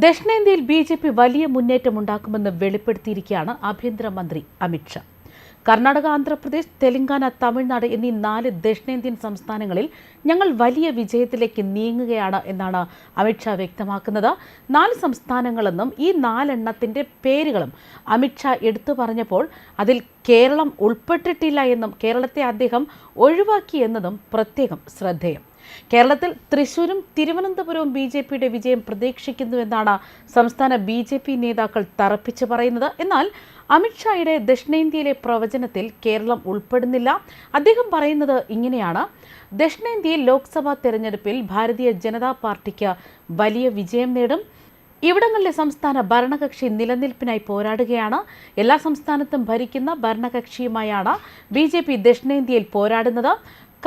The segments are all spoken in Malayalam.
ദക്ഷിണേന്ത്യയിൽ ബി ജെ പി വലിയ മുന്നേറ്റമുണ്ടാക്കുമെന്ന് വെളിപ്പെടുത്തിയിരിക്കുകയാണ് ആഭ്യന്തരമന്ത്രി അമിത്ഷാ കർണാടക ആന്ധ്രാപ്രദേശ് തെലങ്കാന തമിഴ്നാട് എന്നീ നാല് ദക്ഷിണേന്ത്യൻ സംസ്ഥാനങ്ങളിൽ ഞങ്ങൾ വലിയ വിജയത്തിലേക്ക് നീങ്ങുകയാണ് എന്നാണ് അമിത്ഷാ വ്യക്തമാക്കുന്നത്. നാല് സംസ്ഥാനങ്ങളെന്നും ഈ നാലെണ്ണത്തിന്റെ പേരുകളും അമിത്ഷാ എടുത്തു പറഞ്ഞപ്പോൾ അതിൽ കേരളം ഉൾപ്പെട്ടിട്ടില്ല എന്നും കേരളത്തെ അദ്ദേഹം ഒഴിവാക്കി എന്നതും പ്രത്യേകം ശ്രദ്ധേയം. കേരളത്തിൽ തൃശൂരും തിരുവനന്തപുരവും ബി ജെ പിയുടെ വിജയം പ്രതീക്ഷിക്കുന്നുവെന്നാണ് സംസ്ഥാന ബി ജെ പി നേതാക്കൾ തറപ്പിച്ചു പറയുന്നത്. എന്നാൽ അമിത്ഷായുടെ ദക്ഷിണേന്ത്യയിലെ പ്രവചനത്തിൽ കേരളം ഉൾപ്പെടുന്നില്ല. അദ്ദേഹം പറയുന്നത് ഇങ്ങനെയാണ്. ദക്ഷിണേന്ത്യയിൽ ലോക്സഭാ തെരഞ്ഞെടുപ്പിൽ ഭാരതീയ ജനതാ പാർട്ടിക്ക് വലിയ വിജയം നേടും. ഇവിടങ്ങളിലെ സംസ്ഥാന ഭരണകക്ഷി നിലനിൽപ്പിനായി പോരാടുകയാണ്. എല്ലാ സംസ്ഥാനത്തും ഭരിക്കുന്ന ഭരണകക്ഷിയുമായാണ് ബി ജെ പി ദക്ഷിണേന്ത്യയിൽ പോരാടുന്നത്.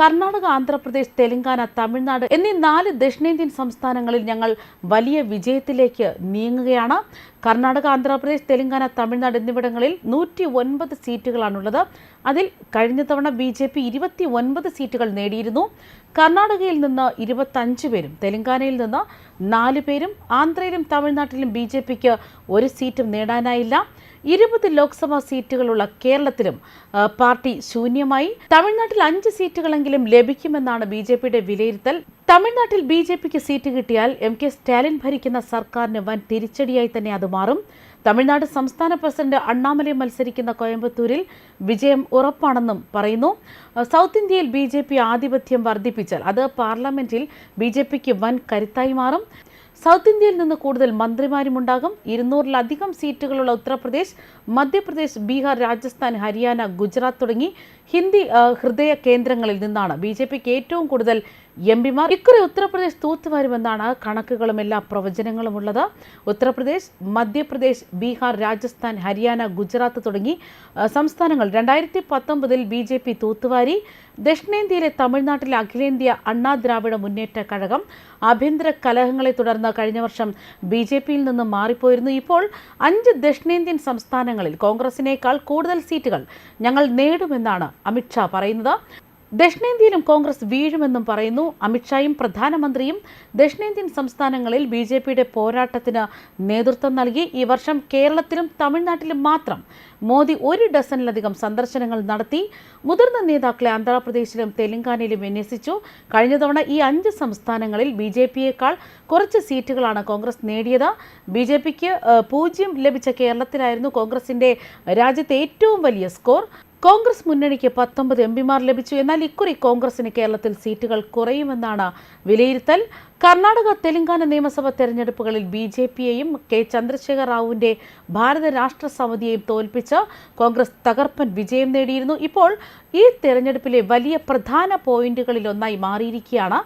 കർണാടക ആന്ധ്രാപ്രദേശ് തെലങ്കാന തമിഴ്നാട് എന്നീ നാല് ദക്ഷിണേന്ത്യൻ സംസ്ഥാനങ്ങളിൽ ഞങ്ങൾ വലിയ വിജയത്തിലേക്ക് നീങ്ങുകയാണ്. കർണാടക ആന്ധ്രാപ്രദേശ് തെലങ്കാന തമിഴ്നാട് എന്നിവിടങ്ങളിൽ നൂറ്റി ഒൻപത് സീറ്റുകളാണുള്ളത്. അതിൽ കഴിഞ്ഞ തവണ ബി ജെ പി ഇരുപത്തി ഒൻപത് സീറ്റുകൾ നേടിയിരുന്നു. കർണാടകയിൽ നിന്ന് ഇരുപത്തഞ്ച് പേരും തെലങ്കാനയിൽ നിന്ന് നാല് പേരും ആന്ധ്രയിലും തമിഴ്നാട്ടിലും ബി ജെ പിക്ക് ഒരു സീറ്റും നേടാനായില്ല. ഇരുപത് ലോക്സഭാ സീറ്റുകളുള്ള കേരളത്തിലും പാർട്ടി ശൂന്യമായി. തമിഴ്നാട്ടിൽ അഞ്ച് സീറ്റുകളെങ്കിലും ലഭിക്കുമെന്നാണ് ബി ജെ പിയുടെ വിലയിരുത്തൽ. തമിഴ്നാട്ടിൽ ബി ജെ പിക്ക് സീറ്റ് കിട്ടിയാൽ എം കെ സ്റ്റാലിൻ ഭരിക്കുന്ന സർക്കാരിന് വൻ തിരിച്ചടിയായി തന്നെ അത് മാറും. തമിഴ്നാട് സംസ്ഥാന പ്രസിഡന്റ് അണ്ണാമലൈ മത്സരിക്കുന്ന കോയമ്പത്തൂരിൽ വിജയം ഉറപ്പാണെന്നും പറയുന്നു. സൗത്ത് ഇന്ത്യയിൽ ബി ജെ പി ആധിപത്യം വർദ്ധിപ്പിച്ചാൽ അത് പാർലമെന്റിൽ ബി ജെ പിക്ക് വൻ കരുത്തായി മാറും. സൗത്ത് ഇന്ത്യയിൽ നിന്ന് കൂടുതൽ മന്ത്രിമാരുമുണ്ടാകും. ഇരുന്നൂറിലധികം സീറ്റുകളുള്ള ഉത്തർപ്രദേശ് മധ്യപ്രദേശ് ബീഹാർ രാജസ്ഥാൻ ഹരിയാന ഗുജറാത്ത് തുടങ്ങി ഹിന്ദി ഹൃദയ കേന്ദ്രങ്ങളിൽ നിന്നാണ് ബി ഏറ്റവും കൂടുതൽ എം പിമാർ ഇക്കുറി ഉത്തർപ്രദേശ് തൂത്തുവാരുമെന്നാണ് കണക്കുകളും എല്ലാ പ്രവചനങ്ങളും ഉള്ളത്. ഉത്തർപ്രദേശ് മധ്യപ്രദേശ് ബീഹാർ രാജസ്ഥാൻ ഹരിയാന ഗുജറാത്ത് തുടങ്ങി സംസ്ഥാനങ്ങൾ രണ്ടായിരത്തി പത്തൊമ്പതിൽ ബി ജെ പി തൂത്തുവാരി. ദക്ഷിണേന്ത്യയിലെ തമിഴ്നാട്ടിലെ അഖിലേന്ത്യാ അണ്ണാ ദ്രാവിഡ മുന്നേറ്റ കഴകം. ആഭ്യന്തര കലഹങ്ങളെ തുടർന്ന് കഴിഞ്ഞ വർഷം ബി ജെ പിയിൽ നിന്ന് മാറിപ്പോയിരുന്നു. ഇപ്പോൾ അഞ്ച് ദക്ഷിണേന്ത്യൻ സംസ്ഥാനങ്ങളിൽ കോൺഗ്രസിനേക്കാൾ കൂടുതൽ സീറ്റുകൾ ഞങ്ങൾ നേടുമെന്നാണ് അമിത്ഷാ പറയുന്നത്. ദക്ഷിണേന്ത്യയിലും കോൺഗ്രസ് വീഴുമെന്നും പറയുന്നു. അമിത്ഷായും പ്രധാനമന്ത്രിയും ദക്ഷിണേന്ത്യൻ സംസ്ഥാനങ്ങളിൽ ബി ജെ പിയുടെ പോരാട്ടത്തിന് നേതൃത്വം നൽകി. ഈ വർഷം കേരളത്തിലും തമിഴ്നാട്ടിലും മാത്രം മോദി ഒരു ഡസനിലധികം സന്ദർശനങ്ങൾ നടത്തി. മുതിർന്ന നേതാക്കളെ ആന്ധ്രാപ്രദേശിലും തെലങ്കാനയിലും വിന്യസിച്ചു. കഴിഞ്ഞ തവണ ഈ അഞ്ച് സംസ്ഥാനങ്ങളിൽ ബി ജെ പിയേക്കാൾ കുറച്ച് സീറ്റുകളാണ് കോൺഗ്രസ് നേടിയത്. ബി ജെ പിക്ക് പൂജ്യം ലഭിച്ച കേരളത്തിലായിരുന്നു കോൺഗ്രസിന്റെ രാജ്യത്തെ ഏറ്റവും വലിയ സ്കോർ. കോൺഗ്രസ് മുന്നണിക്ക് പത്തൊമ്പത് എം പിമാർ ലഭിച്ചു. എന്നാൽ ഇക്കുറി കോൺഗ്രസിന് കേരളത്തിൽ സീറ്റുകൾ കുറയുമെന്നാണ് വിലയിരുത്തൽ. കർണാടക തെലങ്കാന നിയമസഭാ തെരഞ്ഞെടുപ്പുകളിൽ ബി ജെ പിയെയും കെ ചന്ദ്രശേഖർ റാവുവിന്റെ ഭാരത രാഷ്ട്ര സമിതിയെയും തോൽപ്പിച്ച് കോൺഗ്രസ് തകർപ്പൻ വിജയം നേടിയിരുന്നു. ഇപ്പോൾ ഈ തെരഞ്ഞെടുപ്പിലെ വലിയ പ്രധാന പോയിന്റുകളിൽ ഒന്നായി മാറിയിരിക്കുകയാണ്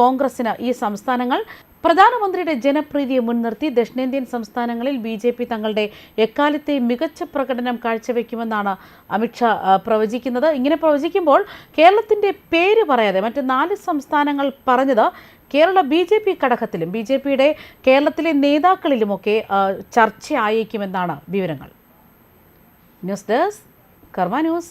കോൺഗ്രസിന് ഈ സംസ്ഥാനങ്ങൾ. പ്രധാനമന്ത്രിയുടെ ജനപ്രീതിയെ മുൻനിർത്തി ദക്ഷിണേന്ത്യൻ സംസ്ഥാനങ്ങളിൽ ബി ജെ പി തങ്ങളുടെ എക്കാലത്തെ മികച്ച പ്രകടനം കാഴ്ചവെക്കുമെന്നാണ് അമിത്ഷാ പ്രവചിക്കുന്നത്. ഇങ്ങനെ പ്രവചിക്കുമ്പോൾ കേരളത്തിന്റെ പേര് പറയാതെ മറ്റ് നാല് സംസ്ഥാനങ്ങൾ പറഞ്ഞത് കേരള ബി ജെ പി ഘടകത്തിലും ബി ജെ പിയുടെ കേരളത്തിലെ നേതാക്കളിലുമൊക്കെ ചർച്ചയായേക്കുമെന്നാണ് വിവരങ്ങൾ. News desk Karma news.